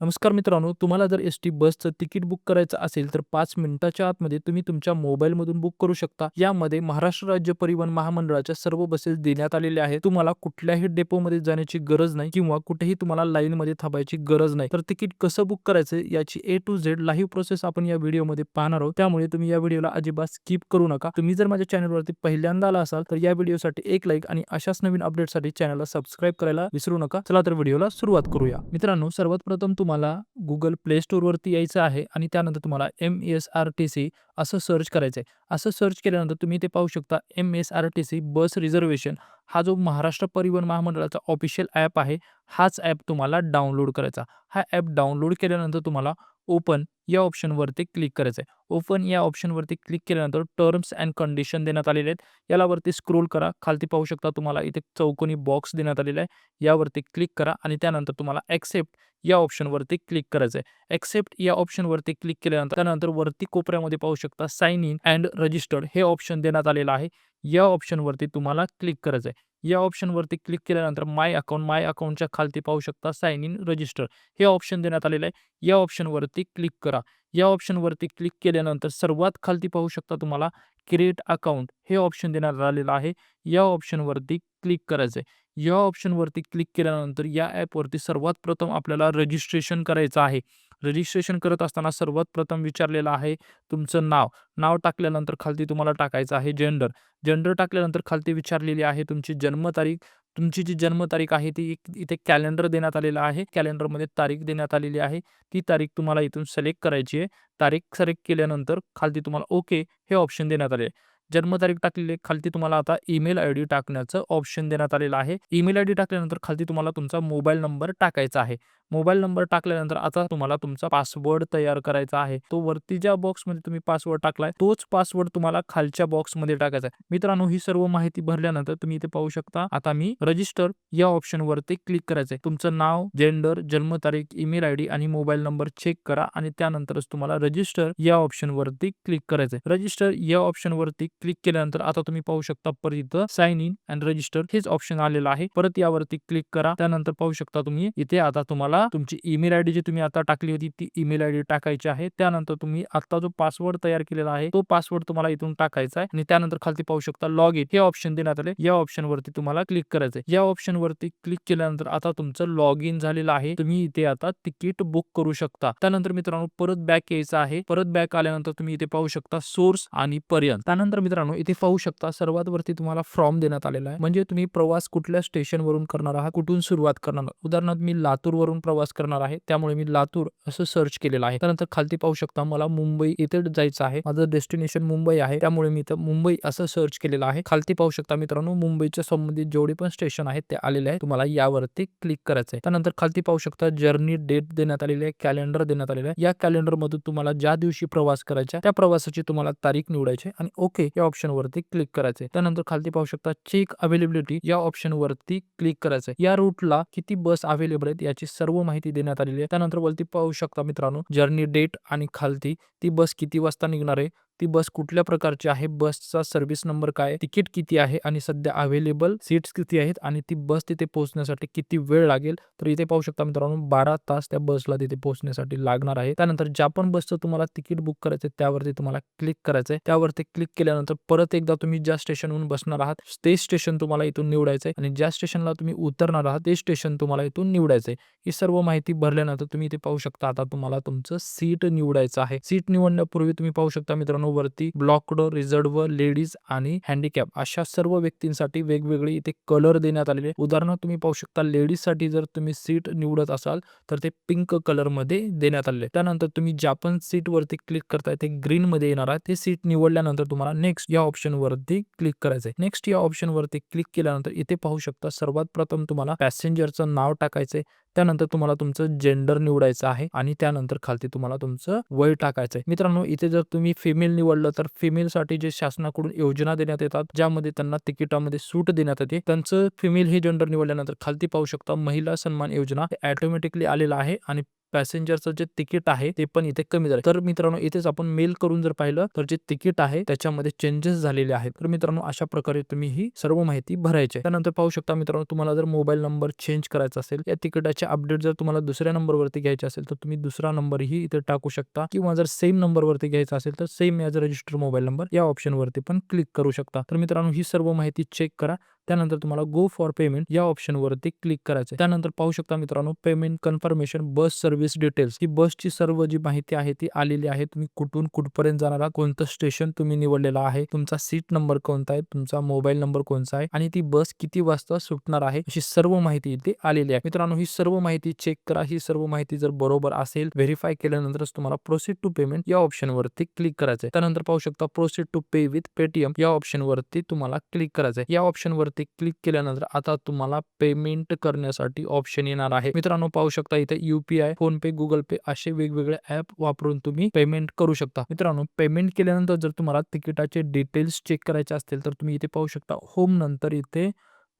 नमस्कार मित्रांनो, तुम्हाला जर एस-टी बसचं तिकीट बुक करायचं असेल, तर 5 मिनिटाच्या आतमध्ये तुम्ही तुमच्या मोबाईलमधून बुक करू शकता. यामध्ये महाराष्ट्र राज्य परिवहन महामंडळाच्या सर्व बसेस देण्यात आलेल्या आहेत. तुम्हाला कुठल्याही डेपोमध्ये जाण्याची गरज नाही किंवा कुठेही तुम्हाला लाईनमध्ये थांबायची गरज नाही. तर तिकीट कसं बुक करायचं याची A to Z live process आपण या व्हिडिओमध्ये पाहणार आहोत. त्यामुळे तुम्ही या व्हिडिओला अजिबात स्किप करू नका. तुम्ही जर माझ्या चॅनलवरती पहिल्यांदा आला असाल, तर या व्हिडिओसाठी एक लाईक आणि अशाच नवीन अपडेटसाठी चॅनलला सबस्क्राईब करायला विसरू नका. चला तर व्हिडिओला सुरुवात करूया. मित्रांनो, सर्वात प्रथम तुम्हाला गुगल प्ले स्टोरवरती यायचं आहे आणि त्यानंतर तुम्हाला एम-एस-आर-टी-सी असं सर्च करायचं आहे. असं सर्च केल्यानंतर तुम्ही ते पाहू शकता एम-एस-आर-टी-सी बस रिझर्वेशन हा जो महाराष्ट्र परिवहन महामंडळाचा ऑफिशियल ॲप आहे, हाच ॲप तुम्हाला डाउनलोड करायचा. हा ॲप डाउनलोड केल्यानंतर तुम्हाला ओपन या ऑप्शनवरती क्लिक करायचं आहे. ओपन या ऑप्शनवरती क्लिक केल्यानंतर टर्म्स अँड कंडिशन देण्यात आलेले आहेत. यालावरती स्क्रोल करा. खालती पाहू शकता तुम्हाला इथे चौकोनी बॉक्स देण्यात आलेला आहे. यावरती क्लिक करा आणि त्यानंतर तुम्हाला ॲक्सेप्ट या ऑप्शनवरती क्लिक करायचं आहे. ॲक्सेप्ट या ऑप्शनवरती क्लिक केल्यानंतर त्यानंतर वरती कोपऱ्यामध्ये पाहू शकता साईन इन अँड रजिस्टर्ड हे ऑप्शन देण्यात आलेलं आहे. या ऑप्शनवरती तुम्हाला क्लिक करायचं आहे. या ऑप्शनवरती क्लिक केल्यानंतर माय अकाउंट माय अकाउंटच्या खालती पाहू शकता साइन इन रजिस्टर हे ऑप्शन देण्यात आलेलं आहे. या ऑप्शनवरती क्लिक करा. या ऑप्शनवरती क्लिक केल्यानंतर सर्वात खालती पाहू शकता तुम्हाला क्रिएट अकाउंट हे ऑप्शन देण्यात आलेलं आहे. या ऑप्शनवरती क्लिक करायचं आहे. या ऑप्शनवरती क्लिक केल्यानंतर या ॲपवरती सर्वात प्रथम आपल्याला रजिस्ट्रेशन करायचं आहे. रजिस्ट्रेशन करत असताना सर्वात प्रथम विचारलेलं आहे तुमचं नाव. नाव टाकल्यानंतर खालती तुम्हाला टाकायचं आहे जेंडर. जेंडर टाकल्यानंतर खालती विचारलेली आहे तुमची जन्मतारीख. तुमची जी जन्मतारीख आहे ती इथे कॅलेंडर देण्यात आलेलं आहे. कॅलेंडरमध्ये तारीख देण्यात आलेली आहे. ती तारीख तुम्हाला इथून सिलेक्ट करायची आहे. तारीख सिलेक्ट केल्यानंतर खालती तुम्हाला ओके हे ऑप्शन देण्यात आले आहे. जन्मतारीख टाकलेली आहे. खालती तुम्हाला आता ईमेल आय डी टाकण्याचं ऑप्शन देण्यात आलेलं आहे. ईमेल आय डी टाकल्यानंतर खालती तुम्हाला तुमचा मोबाईल नंबर टाकायचा आहे. मोबाईल नंबर टाकल्यानंतर आता तुम्हाला तुमचा पासवर्ड तयार करायचा आहे. तो वरती ज्या बॉक्समध्ये तुम्ही पासवर्ड टाकलाय तोच पासवर्ड तुम्हाला खालच्या बॉक्समध्ये टाकायचा आहे. मित्रांनो, ही सर्व माहिती भरल्यानंतर तुम्ही इथे पाहू शकता आता मी रजिस्टर या ऑप्शनवरती क्लिक करायचं आहे. तुमचं नाव, जेंडर, जन्मतारीख, ईमेल आयडी आणि मोबाईल नंबर चेक करा आणि त्यानंतरच तुम्हाला रजिस्टर या ऑप्शनवरती क्लिक करायचं आहे. रजिस्टर या ऑप्शनवरती क्लिक केल्यानंतर आता तुम्ही पाहू शकता परत इथं साइन इन अँड रजिस्टर हेच ऑप्शन आलेलं आहे. परत यावरती क्लिक करा. त्यानंतर पाहू शकता तुम्ही इथे आता तुम्हाला तुमची ईमेल आयडी जी तुम्ही आता टाकली होती ती ईमेल आयडी टाकायची आहे. त्यानंतर तुम्ही आता जो पासवर्ड तयार केलेला आहे तो पासवर्ड तुम्हाला इथून टाकायचा आहे आणि त्यानंतर खालती पाहू शकता लॉग इन हे ऑप्शन देण्यात आले. या ऑप्शन वरती तुम्हाला क्लिक करायचं आहे. या ऑप्शनवरती क्लिक केल्यानंतर आता तुमचं लॉग इन झालेलं आहे. तुम्ही इथे आता तिकीट बुक करू शकता. त्यानंतर मित्रांनो परत बॅक यायचं आहे. परत बॅक आल्यानंतर तुम्ही इथे पाहू शकता सोर्स आणि पर्यंत. त्यानंतर मित्रांनो इथे पाहू शकता सर्वात वरती तुम्हाला फॉर्म देण्यात आलेला आहे. म्हणजे तुम्ही प्रवास कुठल्या स्टेशनवरून करणार आहात, कुठून सुरुवात करणार उदाहरणार्थ मी लातूरवरून प्रवास करणार आहे. त्यामुळे मी लातूर असं सर्च केलेलं आहे. त्यानंतर खालती पाहू शकता मला मुंबई इथे जायचं आहे. माझं डेस्टिनेशन मुंबई आहे. त्यामुळे मी इथं मुंबई असं सर्च केलेलं आहे. खालती पाहू शकता मित्रांनो मुंबईच्या संबंधित जेवढे पण स्टेशन आहेत ते आलेले आहे. तुम्हाला यावरती क्लिक करायचं आहे. त्यानंतर खालती पाहू शकता जर्नी डेट देण्यात आलेली आहे. कॅलेंडर देण्यात आलेलं आहे. या कॅलेंडरमधून तुम्हाला ज्या दिवशी प्रवास करायचा त्या प्रवासाची तुम्हाला तारीख निवडायची आणि ओके या ऑप्शन वरती क्लिक करायचे. त्यानंतर खालती पाहू शकता चेक अवेलेबिलिटी या ऑप्शन वरती क्लिक करायचं आहे. या रूटला किती बस अवेलेबल आहेत याची सर्व माहिती देण्यात आलेली आहे. त्यानंतर वरती पाहू शकता मित्रांनो जर्नी डेट आणि खालती ती बस किती वाजता निघणार आहे, ती बस कुठल्या प्रकारची आहे, बसचा सर्व्हिस नंबर काय, तिकीट किती आहे आणि सध्या अवेलेबल सीट्स किती आहेत आणि ती बस तिथे पोहोचण्यासाठी किती वेळ लागेल. तर इथे पाहू शकता मित्रांनो 12 तास त्या बसला तिथे पोहोचण्यासाठी लागणार आहे. त्यानंतर ज्या पण बसचं तुम्हाला तिकीट बुक करायचं त्यावरती तुम्हाला क्लिक करायचं आहे. त्यावरती क्लिक केल्यानंतर परत एकदा तुम्ही ज्या स्टेशनहून बसणार आहात ते स्टेशन तुम्हाला इथून निवडायचं आहे आणि ज्या स्टेशनला तुम्ही उतरणार आहात ते स्टेशन तुम्हाला इथून निवडायचं आहे. ही सर्व माहिती भरल्यानंतर तुम्ही इथे पाहू शकता आता तुम्हाला तुमचं सीट निवडायचं आहे. सीट निवडण्यापूर्वी तुम्ही पाहू शकता मित्रांनो वरती ब्लॉकड रिझर्व लेडीज आणि हँडिकॅप अशा सर्व व्यक्तींसाठी वेगवेगळे इथे कलर देण्यात आलेले. उदाहरणार्थ तुम्ही पाहू शकता लेडीजसाठी जर तुम्ही सीट निवडत असाल तर ते पिंक कलरमध्ये देण्यात आलेले. त्यानंतर तुम्ही ज्या पण सीटवरती क्लिक करताय ते ग्रीन मध्ये येणार आहे. ते सीट निवडल्यानंतर तुम्हाला नेक्स्ट या ऑप्शन वरती क्लिक करायचंय नेक्स्ट या ऑप्शन वरती क्लिक केल्यानंतर इथे पाहू शकता सर्वात प्रथम तुम्हाला पॅसेंजरचं नाव टाकायचंय. त्यानंतर तुम्हाला तुमचं जेंडर निवडायचं आहे आणि त्यानंतर खालती तुम्हाला तुमचं वय टाकायचं आहे. मित्रांनो इथे जर तुम्ही फिमेल निवडलं तर फिमेलसाठी जे शासनाकडून योजना देण्यात येतात ज्यामध्ये त्यांना तिकिटामध्ये सूट देण्यात येते. त्यांचं फिमेल हे जेंडर निवडल्यानंतर खालती पाहू शकता महिला सन्मान योजना ऑटोमॅटिकली आलेला आहे आणि पॅसेंजरचं जे तिकीट आहे ते पण इथे कमी झालं. तर मित्रांनो इथेच आपण मेल करून जर पाहिलं तर जे तिकीट आहे त्याच्यामध्ये चेंजेस झालेले आहेत. तर मित्रांनो अशा प्रकारे तुम्ही ही सर्व माहिती भरायची. आहे. त्यानंतर पाहू शकता मित्रांनो तुम्हाला जर मोबाईल नंबर चेंज करायचा असेल या तिकिटाचे अपडेट जर तुम्हाला दुसऱ्या नंबरवरती घ्यायचे असेल तर तुम्ही दुसरा नंबरही इथे टाकू शकता. किंवा जर सेम नंबरवरती घ्यायचा असेल तर सेम याज रजिस्टर मोबाईल नंबर या ऑप्शनवरती पण क्लिक करू शकता. तर मित्रांनो ही सर्व माहिती चेक करा. त्यानंतर तुम्हाला गो फॉर पेमेंट या ऑप्शनवरती क्लिक करायचं त्यानंतर पाहू शकता मित्रांनो payment confirmation bus service details ही बसची सर्व जी माहिती आहे ती आलेली आहे. तुम्ही कुठून कुठपर्यंत जाणारा कोणतं स्टेशन तुम्ही निवडलेलं आहे तुमचा सीट नंबर कोणता आहे तुमचा मोबाईल नंबर कोणता आहे आणि ती बस किती वाजता सुटणार आहे अशी सर्व माहिती इथे आलेली आहे. मित्रांनो ही सर्व माहिती चेक करा. ही सर्व माहिती जर बरोबर असेल व्हेरीफाय केल्यानंतरच तुम्हाला प्रोसीड टू पेमेंट या ऑप्शनवरती क्लिक करायचं आहे त्यानंतर पाहू शकता proceed to pay with Paytm या ऑप्शनवरती तुम्हाला क्लिक करायचं आहे या ऑप्शनवरती क्लिक केल्यानंतर आता तुम्हाला पेमेंट करण्यासाठी ऑप्शन येणार आहे. मित्रांनो पाहू शकता इथे युपीआय फोन पे गुगल पे असे वेगवेगळे ऍप वापरून तुम्ही पेमेंट करू शकता. मित्रांनो पेमेंट केल्यानंतर जर तुम्हाला तिकिटाचे डिटेल्स चेक करायचे असतील तर तुम्ही इथे पाहू शकता होम नंतर इथे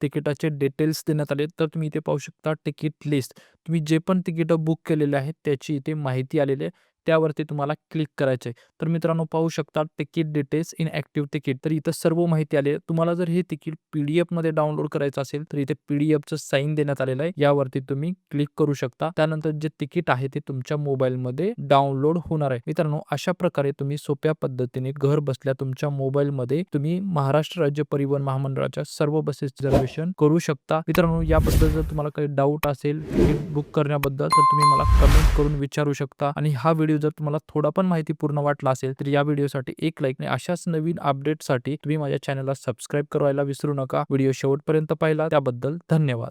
तिकिटाचे डिटेल्स देण्यात आले. तर तुम्ही इथे पाहू शकता तिकीट लिस्ट. तुम्ही जे पण तिकीटं बुक केलेले आहेत त्याची इथे माहिती आलेली आहे. त्यावरती तुम्हाला क्लिक करायचे तर मित्रांनो पाहू शकता ticket details in active ticket. तर इथं सर्व माहिती आली आहे. तुम्हाला जर हे तिकीट पी डी डाउनलोड करायचं असेल तर इथे पी डी साईन देण्यात आलेलं आहे. यावरती तुम्ही क्लिक करू शकता. त्यानंतर जे तिकीट आहे ते तुमच्या मोबाईलमध्ये डाउनलोड होणार आहे. मित्रांनो अशा प्रकारे तुम्ही सोप्या पद्धतीने घर बसल्या तुमच्या मोबाईलमध्ये तुम्ही महाराष्ट्र राज्य परिवहन महामंडळाच्या सर्व बसेस रिझर्वेशन करू शकता. मित्रांनो याबद्दल जर तुम्हाला काही डाऊट असेल तिकीट बुक करण्याबद्दल तर तुम्ही मला कमेंट करून विचारू शकता. आणि हा व्हिडिओ जर तुम्हाला थोडा पण माहिती पूर्ण वाटला असेल तर या व्हिडिओसाठी एक लाईक आणि अशाच नवीन अपडेटसाठी तुम्ही माझ्या चॅनलला सबस्क्राईब करायला विसरू नका. व्हिडिओ शेवटपर्यंत पाहिला त्याबद्दल धन्यवाद.